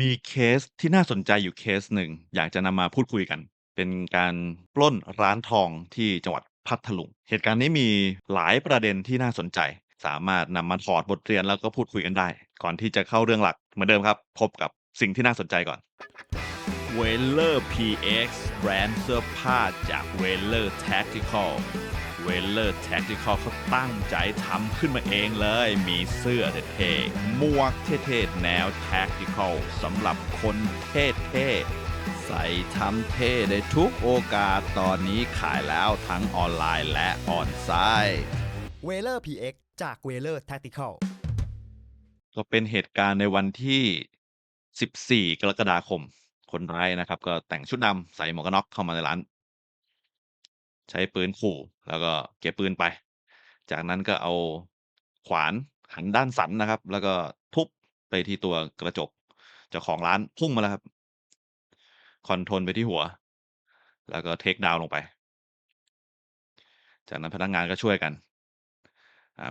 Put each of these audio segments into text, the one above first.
มีเคสที่น่าสนใจอยู่เคสหนึ่ง อยากจะนำมาพูดคุยกัน เป็นการปล้นร้านทองที่จังหวัดพัทลุง เหตุการณ์นี้มีหลายประเด็นที่น่าสนใจ สามารถนำมาถอดบทเรียนแล้วก็พูดคุยกันได้ ก่อนที่จะเข้าเรื่องหลักเหมือนเดิมครับ พบกับสิ่งที่น่าสนใจก่อน w e l e r PX แบรนด์เสื้อผ้าจาก w e l e r Tactical w e l e r Tactical เขาตั้งใจทำขึ้นมาเองเลย มีเสื้อเท่ๆหมวกเท่ๆแนว Tactical สำหรับคนเท่ๆใส่ทำเท่ได้ทุกโอกาสตอนนี้ขายแล้วทั้งออนไลน์และออนไซต์ w e l e r PX จาก w e l e r Tactical ก็เป็นเหตุการณ์ในวันที่ 14 กรกฎาคม คนร้ายนะครับ ก็แต่งชุดดำใส่หมวกกันน็อกเข้ามาในร้าน ใช้ปืนขู่แล้วก็เก็บปืนไป จากนั้นก็เอาขวานหันด้านสันนะครับ แล้วก็ทุบไปที่ตัวกระจกเจ้าของร้านพุ่งมาแล้วครับคอนโทรลไปที่หัว แล้วก็เทกดาวน์ลงไป จากนั้นพนักงานก็ช่วยกัน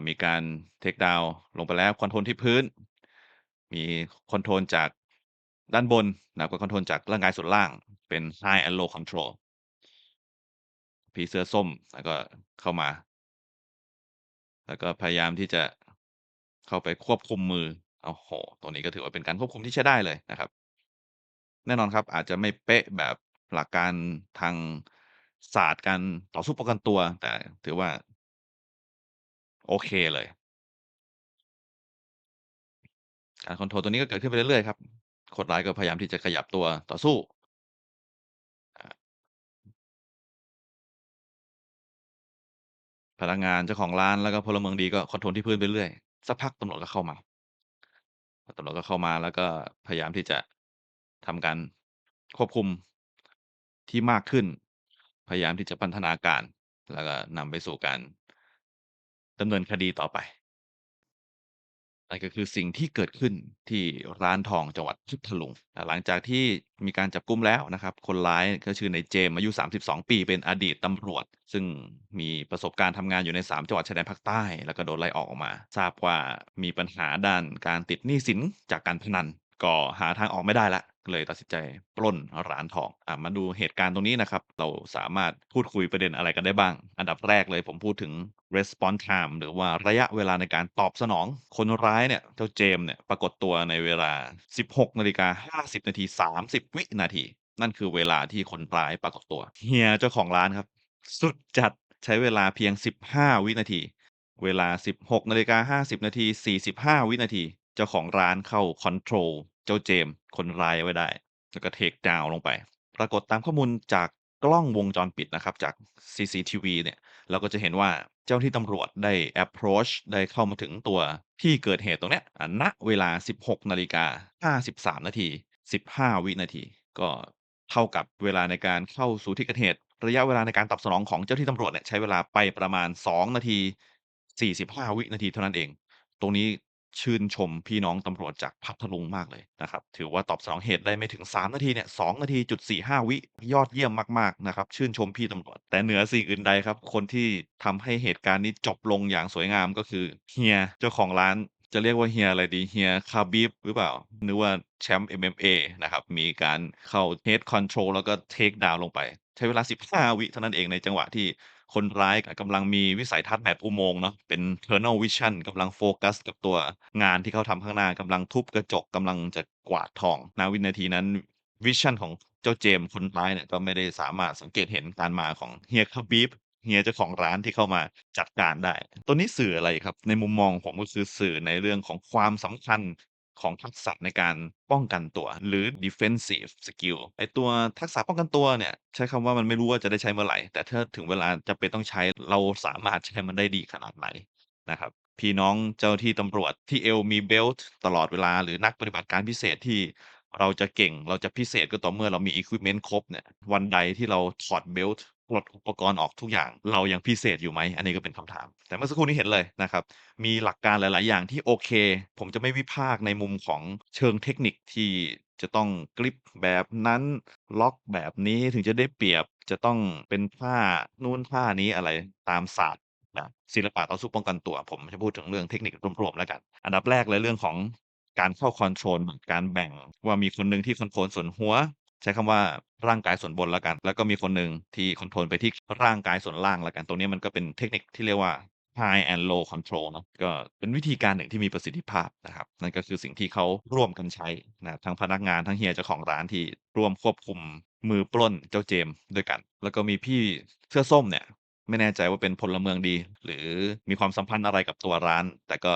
มีการเทกดาวน์ลงไปแล้วคอนโทรลที่พื้น มีคอนโทรลจากด้านบนนะก็คอนโทรลจากร่างกายส่วนล่างเป็น High and Low Control พี่เสื้อส้ม แล้วก็เข้ามา แล้วก็พยายามที่จะเข้าไปควบคุมมือโอ้โฮตรงนี้ก็ถือว่าเป็นการควบคุมที่ใช้ได้เลยนะครับ แน่นอนครับ อาจจะไม่เป๊ะแบบหลักการทางศาสตร์การต่อสู้ป้องกันตัว แต่ถือว่า โอเคเลย การคอนโทรลตัวนี้ก็เกิดขึ้นไปเรื่อยๆครับคนร้ายก็พยายามที่จะขยับตัวต่อสู้ พนักงาน เจ้าของร้าน แล้วก็พลเมืองดีก็คอนโทรลที่พื้นไปเรื่อย สักพักตำรวจก็เข้ามา ตำรวจก็เข้ามา แล้วก็พยายามที่จะทำการควบคุมที่มากขึ้น พยายามที่จะพันธนาการ แล้วก็นำไปสู่การดำเนินคดีต่อไป นั่นก็คือสิ่งที่เกิดขึ้นที่ร้านทองจังหวัดพัทลุง อ่า หลังจากที่มีการจับกุมแล้วนะครับ คนร้ายก็ชื่อในเจมส์อายุ 32 ปี เป็นอดีตตำรวจ ซึ่งมีประสบการณ์ทำงานอยู่ใน 3 จังหวัดชายแดนภาคใต้ แล้วก็โดนไล่ออกออกมา ทราบว่ามีปัญหาด้านการติดหนี้สินจากการพนัน ก็หาทางออกไม่ได้แล้ว เลยตัดสินใจปล้นร้านทองอ่ามาดูเหตุการณ์ตรงนี้นะครับ เราสามารถพูดคุยประเด็นอะไรกันได้บ้าง อันดับแรกเลยผมพูดถึง Response time หรือว่าระยะเวลาในการตอบสนอง คนร้ายเนี่ย เจ้าเจมส์เนี่ยปรากฏตัวในเวลา 16:50น.าที30 วินาที นั่นคือเวลาที่คนร้ายปรากฏตัว เฮียเจ้าของร้านครับ สุดจัดใช้เวลาเพียง 15 วินาที เวลา 16:50น.าที45 วินาที เจ้าของร้านเข้าคอนโทรล เจ้าเจมคนร้ายไว้ได้ แล้วก็เทกดาวลงไป ปรากฏตามข้อมูลจากกล้องวงจรปิดนะครับจาก CCTV เนี่ยเราก็จะเห็นว่าเจ้าที่ตำรวจได้ approach ได้เข้ามาถึงตัวที่เกิดเหตุตรงเนี้ยณเวลา 16:53 น.าที 15 วินาที ก็เท่ากับเวลาในการเข้าสู่ที่เกิดเหตุ ระยะเวลาในการตอบสนองของเจ้าหน้าที่ตำรวจเนี่ยใช้เวลาไปประมาณ 2 นาที 45 วินาทีเท่านั้นเอง ตรงนี้ ชื่นชมพี่น้องตำรวจจากพัทลุงมากเลยนะครับ ถือว่าตอบสนองเหตุได้ไม่ถึง 3 นาทีเนี่ย 2 นาทีจุด45 วิ ยอดเยี่ยมมากๆนะครับ ชื่นชมพี่ตำรวจ แต่เหนือสิ่งอื่นใดครับ คนที่ทำให้เหตุการณ์นี้จบลงอย่างสวยงามก็คือเฮียเจ้าของร้าน จะเรียกว่าเฮียอะไรดีเฮีย Khabib หรือเปล่านึกว่าแชมป์ MMA นะครับ มีการเข้า Head Control แล้วก็เทกดาวน์ลงไป ใช้เวลา 15 วิเท่านั้นเองในจังหวะที่ คนร้ายกำลังมีวิสัยทัศน์แบบอุโมงค์เนาะเป็น Tunnel Vision กำลังโฟกัสกับตัวงานที่เขาทำข้างหน้ากำลังทุบกระจกกำลังจะกวาดทองณวินาทีนั้นวิชั่นของเจ้าเจมคนร้ายเนี่ยก็ไม่ได้สามารถสังเกตเห็นการมาของเฮีย Khabib เฮียเจ้าของร้านที่เข้ามาจัดการได้ ตัวนี้สื่ออะไรครับ ในมุมมองผมก็คือสื่อในเรื่องของความสำคัญ ของทักษะในการป้องกันตัว หรือ Defensive Skill ไอตัวทักษะป้องกันตัวเนี่ย ใช้คำว่ามันไม่รู้ว่าจะได้ใช้เมื่อไหร่ แต่ถ้าถึงเวลาจำเป็นต้องใช้เราสามารถใช้มันได้ดีขนาดไหนนะครับ พี่น้องเจ้าที่ตำรวจที่เอวมีเบลต์ตลอดเวลา หรือนักปฏิบัติการพิเศษที่เราจะเก่งเราจะพิเศษก็ต่อเมื่อเรามี Equipment ครบเนี่ยวันใดที่เราถอดเบลต์ ปลดอุปกรณ์ออกทุกอย่าง เรายังพิเศษอยู่ไหม อันนี้ก็เป็นคำถาม แต่เมื่อสักครู่นี้เห็นเลยนะครับ มีหลักการหลาย ๆ อย่างที่โอเค ผมจะไม่วิพากษ์ในมุมของเชิงเทคนิคที่จะต้องกริปแบบนั้นล็อกแบบนี้ถึงจะได้เปรียบจะต้องเป็นท่านู้นท่านี้อะไรตามศาสตร์แบบศิลปะต่อสู้ป้องกันตัว ผมจะพูดถึงเรื่องเทคนิครวม ๆ แล้วกัน อันดับแรกเลยเรื่องของการเข้าคอนโทรลการแบ่งว่ามีคนหนึ่งที่คอนโทรลส่วนหัว ใช้คำว่าร่างกายส่วนบนแล้วกัน แล้วก็มีคนหนึ่งที่คอนโทรลไปที่ร่างกายส่วนล่างแล้วกัน ตรงนี้มันก็เป็นเทคนิคที่เรียกว่า high and low control เนาะก็เป็นวิธีการหนึ่งที่มีประสิทธิภาพนะครับ นั่นก็คือสิ่งที่เขาร่วมกันใช้นะทั้งพนักงานทั้งเฮียเจ้าของร้านที่ร่วมควบคุมมือปล้นเจ้าเจมด้วยกัน แล้วก็มีพี่เสื้อส้มเนี่ย ไม่แน่ใจว่าเป็นพลเมืองดี หรือมีความสัมพันธ์อะไรกับตัวร้าน แต่ก็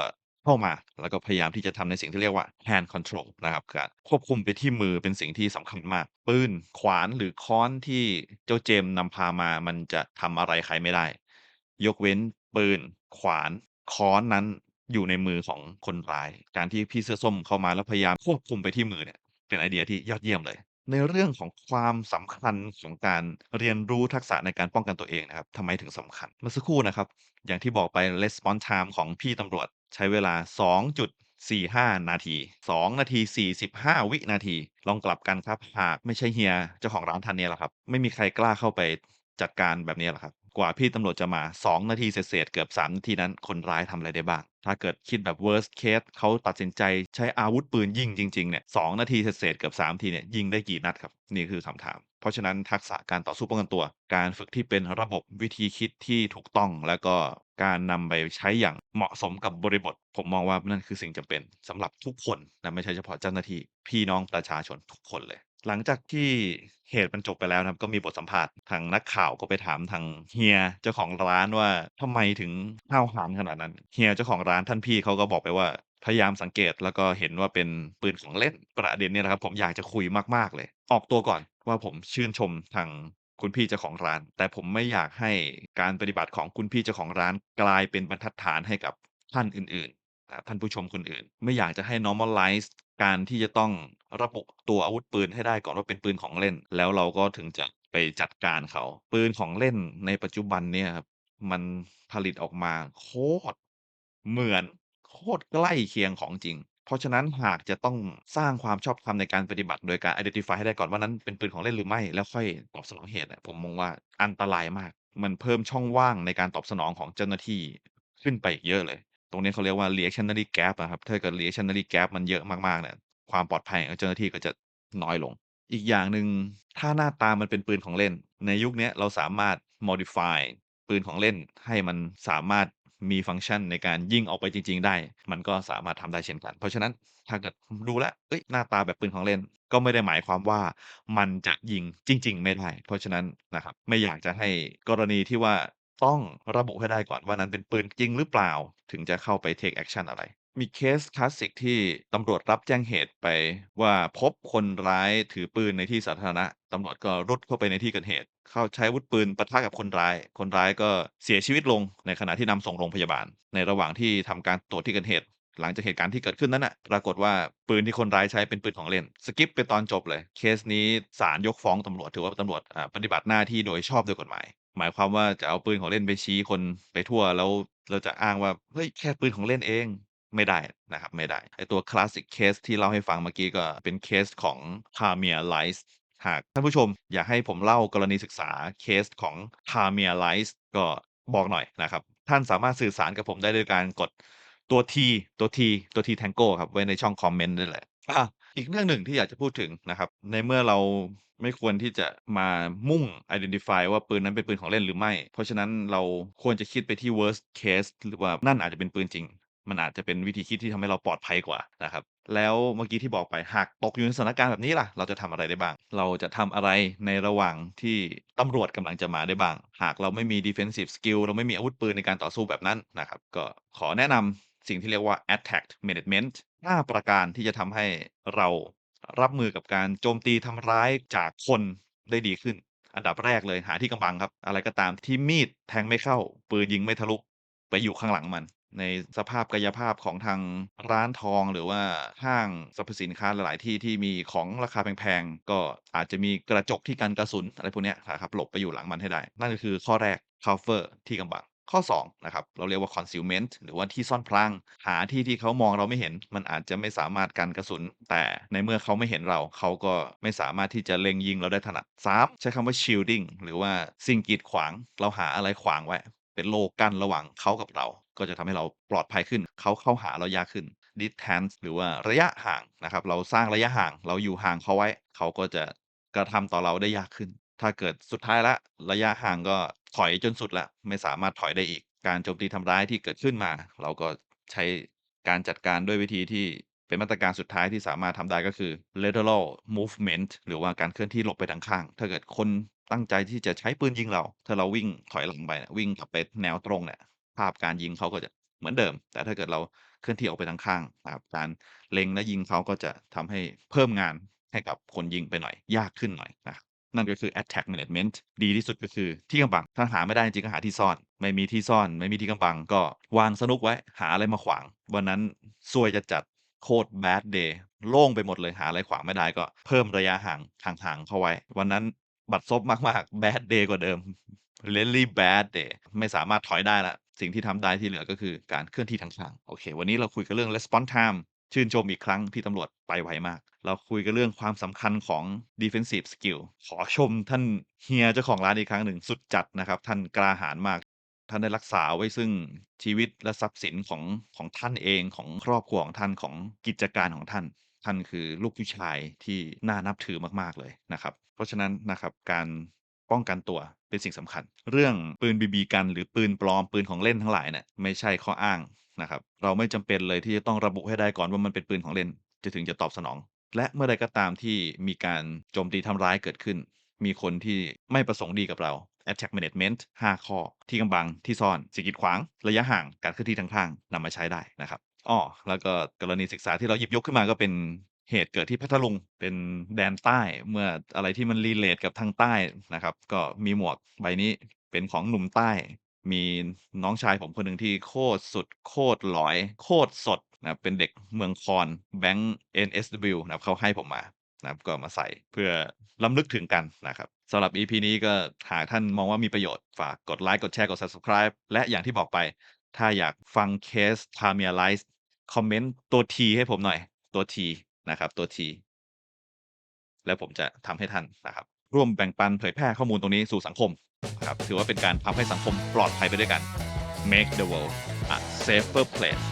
เข้ามา แล้วก็พยายามที่จะทำในสิ่งที่เรียกว่า hand control นะครับ การควบคุมไปที่มือเป็นสิ่งที่สำคัญมาก ปืน ขวานหรือค้อนที่เจ้าเจมส์นำพามา มันจะทำอะไรใครไม่ได้ ยกเว้นปืน ขวาน ค้อนนั้นอยู่ในมือของคนร้าย การที่พี่เสื้อส้มเข้ามาแล้วพยายามควบคุมไปที่มือเนี่ย เป็นไอเดียที่ยอดเยี่ยมเลย ในเรื่องของความสำคัญของการเรียนรู้ทักษะในการป้องกันตัวเองนะครับทำไมถึงสำคัญ เมื่อสักครู่นะครับ อย่างที่บอกไป response time ของพี่ตำรวจ ใช้เวลา 2.45 นาที 2 นาที 45 วินาที ลองกลับกันครับ หากไม่ใช่เฮียเจ้าของร้านท่านเนี่ยแหละครับ ไม่มีใครกล้าเข้าไปจัดการแบบนี้หรอกครับ กว่าพี่ตำรวจจะมา 2 นาทีเศษๆเกือบ 3 นาทีนั้นคนร้ายทำอะไรได้บ้าง ถ้าเกิดคิดแบบ worst case เขาตัดสินใจใช้อาวุธปืนยิงจริงๆเนี่ย2นาทีเศษๆเกือบ3นาทีเนี่ยยิงได้กี่นัดครับ นี่คือคำถาม เพราะฉะนั้นทักษะการต่อสู้ป้องกันตัว การฝึกที่เป็นระบบวิธีคิดที่ถูกต้องแล้วก็การนำไปใช้อย่างเหมาะสมกับบริบท ผมมองว่านั่นคือสิ่งจำเป็นสำหรับทุกคนนะไม่ใช่เฉพาะเจ้าหน้าที่ พี่น้องประชาชนทุกคนเลย หลังจากที่เหตุมันจบไปแล้วนะครับ ก็มีบทสัมภาษณ์ ทางนักข่าวก็ไปถามทางเฮียเจ้าของร้านว่า ทำไมถึงห้าวหาญขนาดนั้น เฮียเจ้าของร้านท่านพี่เขาก็บอกไปว่า พยายามสังเกตแล้วก็เห็นว่าเป็นปืนของเล่น ประเด็นเนี้นะครับ ผมอยากจะคุยมากๆเลย ออกตัวก่อนว่าผมชื่นชมทางคุณพี่เจ้าของร้าน แต่ผมไม่อยากให้การปฏิบัติของคุณพี่เจ้าของร้าน กลายเป็นบรรทัดฐานให้กับท่านอื่นๆนะท่านผู้ชมคนอื่น ไม่อยากจะให้ normalize การที่จะต้องระบุตัวอาวุธปืนให้ได้ก่อนว่าเป็นปืนของเล่น แล้วเราก็ถึงจะไปจัดการเขา ปืนของเล่นในปัจจุบันเนี่ยครับ มันผลิตออกมาโคตรเหมือน โคตรใกล้เคียงของจริง เพราะฉะนั้นหากจะต้องสร้างความชอบธรรมในการปฏิบัติ โดยการ identify ให้ได้ก่อนว่านั้นเป็นปืนของเล่นหรือไม่ แล้วค่อยตอบสนองเหตุอะผมมองว่าอันตรายมาก มันเพิ่มช่องว่างในการตอบสนองของเจ้าหน้าที่ขึ้นไปอีกเยอะเลย ตรงนี้เขาเรียกว่า reactionary gap อะครับ ถ้าเกิด reactionary gap มันเยอะมากๆเนี่ย ความปลอดภัยของเจ้าหน้าที่ก็จะน้อยลง อีกอย่างหนึ่งถ้าหน้าตามันเป็นปืนของเล่น ในยุคนี้เราสามารถ modify ปืนของเล่นให้มันสามารถมีฟังก์ชันในการยิงออกไปจริง ๆ ได้ มันก็สามารถทำได้เช่นกัน เพราะฉะนั้นถ้าเกิดดูแล้วเฮ้ยหน้าตาแบบปืนของเล่น ก็ไม่ได้หมายความว่ามันจะยิงจริง ๆ ไม่ได้ เพราะฉะนั้นนะครับไม่อยากจะให้กรณีที่ว่า ต้องระบุให้ได้ก่อนว่านั้นเป็นปืนจริงหรือเปล่า ถึงจะเข้าไป take action อะไร มีเคสคลาสสิกที่ตำรวจรับแจ้งเหตุไปว่าพบคนร้ายถือปืนในที่สาธารณะตำรวจก็รุดเข้าไปในที่เกิดเหตุ เข้าใช้วุธปืนปะทะกับคนร้าย คนร้ายก็เสียชีวิตลงในขณะที่นำส่งโรงพยาบาล ในระหว่างที่ทำการตรวจที่เกิดเหตุ หลังจากเหตุการณ์ที่เกิดขึ้นนั้นน่ะปรากฏว่าปืนที่คนร้ายใช้เป็นปืนของเล่นสกิปไปตอนจบเลย เคสนี้ศาลยกฟ้องตำรวจถือว่าตำรวจอ่าปฏิบัติหน้าที่โดยชอบด้วยกฎหมาย หมายความว่าจะเอาปืนของเล่นไปชี้คนไปทั่ว แล้วเราจะอ้างว่า เฮ้ย แค่ปืนของเล่นเอง ไม่ได้นะครับ ไม่ได้ ไอตัวคลาสสิกเคสที่เล่าให้ฟังเมื่อกี้ก็เป็นเคสของ Tamir Rice หากท่านผู้ชมอยากให้ผมเล่ากรณีศึกษาเคสของ Tamir Rice ก็บอกหน่อยนะครับ ท่านสามารถสื่อสารกับผมได้โดยการกดตัว T ตัว T ตัว T Tango ครับ ไว้ในช่องคอมเมนต์ได้เลยอา อีกเรื่องหนึ่งที่อยากจะพูดถึงนะครับ ในเมื่อเราไม่ควรที่จะมามุ่ง identify ว่าปืนนั้นเป็นปืนของเล่นหรือไม่ เพราะฉะนั้นเราควรจะคิดไปที่ worst case หรือว่านั่นอาจจะเป็นปืนจริง มันอาจจะเป็นวิธีคิดที่ทำให้เราปลอดภัยกว่านะครับ แล้วเมื่อกี้ที่บอกไปหากตกอยู่ในสถานการณ์แบบนี้ล่ะ เราจะทำอะไรได้บ้าง เราจะทำอะไรในระหว่างที่ตำรวจกำลังจะมาได้บ้าง หากเราไม่มี defensive skill เราไม่มีอาวุธปืนในการต่อสู้แบบนั้นนะครับ ก็ขอแนะนำ สิ่งที่เรียกว่า attack management 5 ประการที่จะทำให้เรารับมือกับการโจมตีทำร้ายจากคนได้ดีขึ้น อันดับแรกเลยหาที่กำบังครับ อะไรก็ตามที่มีดแทงไม่เข้า ปืนยิงไม่ทะลุไปอยู่ข้างหลังมัน ในสภาพกายภาพของทางร้านทองหรือว่าห้างสรรพสินค้าหลาย ๆ ที่ที่มีของราคาแพง ๆ ก็อาจจะมีกระจกที่กันกระสุนอะไรพวกนี้นะครับหลบไปอยู่หลังมันให้ได้ นั่นก็คือข้อแรก cover ที่กำบัง ข้อ2นะครับเราเรียกว่า concealment หรือว่าที่ซ่อนพรางหาที่ที่เขามองเราไม่เห็น มันอาจจะไม่สามารถกันกระสุน แต่ในเมื่อเขาไม่เห็นเรา เขาก็ไม่สามารถที่จะเล็งยิงเราได้ถนัด3ใช้คำว่า shielding หรือว่าสิ่งกีดขวาง เราหาอะไรขวางไว้ เป็นโลกั้นระหว่างเขากับเรา ก็จะทำให้เราปลอดภัยขึ้น เขาเข้าหาเรายากขึ้น distance หรือว่าระยะห่างนะครับเราสร้างระยะห่างเราอยู่ห่างเขาไว้ เขาก็จะกระทำต่อเราได้ยากขึ้น ถ้าเกิดสุดท้ายแล้ว ระยะห่างก็ถอยจนสุดแล้ว ไม่สามารถถอยได้อีก การโจมตีทำร้ายที่เกิดขึ้นมา เราก็ใช้การจัดการด้วยวิธีที่เป็นมาตรการสุดท้ายที่สามารถทำได้ ก็คือ lateral movement หรือว่าการเคลื่อนที่หลบไปทางข้าง ถ้าเกิดคนตั้งใจที่จะใช้ปืนยิงเรา ถ้าเราวิ่งถอยหลังไปเนี่ยวิ่งกลับไปแนวตรงเนี่ย ภาพการยิงเขาก็จะเหมือนเดิม แต่ถ้าเกิดเราเคลื่อนที่ออกไปทางข้างนะครับ การเล็งและยิงเขาก็จะทำให้เพิ่มงานให้กับคนยิงไปหน่อย ยากขึ้นหน่อยนะครับ นั่นก็คือ attack management ดีที่สุดก็คือที่กำบัง ถ้าหาไม่ได้จริงก็หาที่ซ่อน ไม่มีที่ซ่อน ไม่มีที่กำบัง ก็วางสนุกไว้ หาอะไรมาขวาง วันนั้นซวยจะจัดโคตร bad day โล่งไปหมดเลยหาอะไรขวางไม่ได้ก็เพิ่มระยะห่างห่างๆเข้าไว้ วันนั้นบัดซบมากๆ bad day กว่าเดิม really bad day ไม่สามารถถอยได้แล้วสิ่งที่ทำได้ที่เหลือก็คือการเคลื่อนที่ทางข้าง โอเค วันนี้เราคุยกันเรื่อง response time ชื่นชมอีกครั้งพี่ตำรวจไปไวมาก เราคุยกันเรื่องความสำคัญของ defensive skill ขอชมท่านเฮียเจ้าของร้านอีกครั้งหนึ่งสุดจัดนะครับ ท่านกล้าหาญมาก ท่านได้รักษาไว้ซึ่งชีวิตและทรัพย์สินของของท่านเองของครอบครัวของท่านของกิจการของท่าน ท่านคือลูกผู้ชายที่น่านับถือมากๆเลยนะครับ เพราะฉะนั้นนะครับการป้องกันตัวเป็นสิ่งสำคัญ เรื่องปืนบีบีกันหรือปืนปลอมปืนของเล่นทั้งหลายเนี่ยไม่ใช่ข้ออ้าง นะครับ เราไม่จำเป็นเลยที่จะต้องระบุให้ได้ก่อนว่ามันเป็นปืนของเล่น จะถึงจะตอบสนอง และเมื่อใดก็ตามที่มีการโจมตีทำร้ายเกิดขึ้น มีคนที่ไม่ประสงค์ดีกับเรา attack management 5 ข้อ ที่กำบัง ที่ซ่อน สิ่งกีดขวาง ระยะห่าง การเคลื่อนที่ทางข้างนำมาใช้ได้นะครับอ้อแล้วก็กรณีศึกษาที่เราหยิบยกขึ้นมาก็เป็นเหตุเกิดที่พัทลุงเป็นแดนใต้เมื่ออะไรที่มัน relate กับทางใต้นะครับ ก็มีหมวกใบนี้เป็นของหนุ่มใต้ มีน้องชายผมคนหนึ่งที่โคตรสุดโคตรหลอย โคตรสดนะครับเป็นเด็กเมืองคอนแบงก์ NSW นะครับเขาให้ผมมานะครับก็มาใส่เพื่อรำลึกถึงกันนะครับสำหรับ EP นี้ก็หากท่านมองว่ามีประโยชน์ ฝากกดไลค์กดแชร์กด subscribe และอย่างที่บอกไป ถ้าอยากฟังเคส Tamia Lice คอมเมนต์ตัว T ให้ผมหน่อยตัว T นะครับตัว T แล้วผมจะทำให้ท่านนะครับ ร่วมแบ่งปันเผยแพร่ข้อมูลตรงนี้สู่สังคม ครับถือว่าเป็นการทำให้สังคมปลอดภัยไปด้วยกัน Make the world a safer place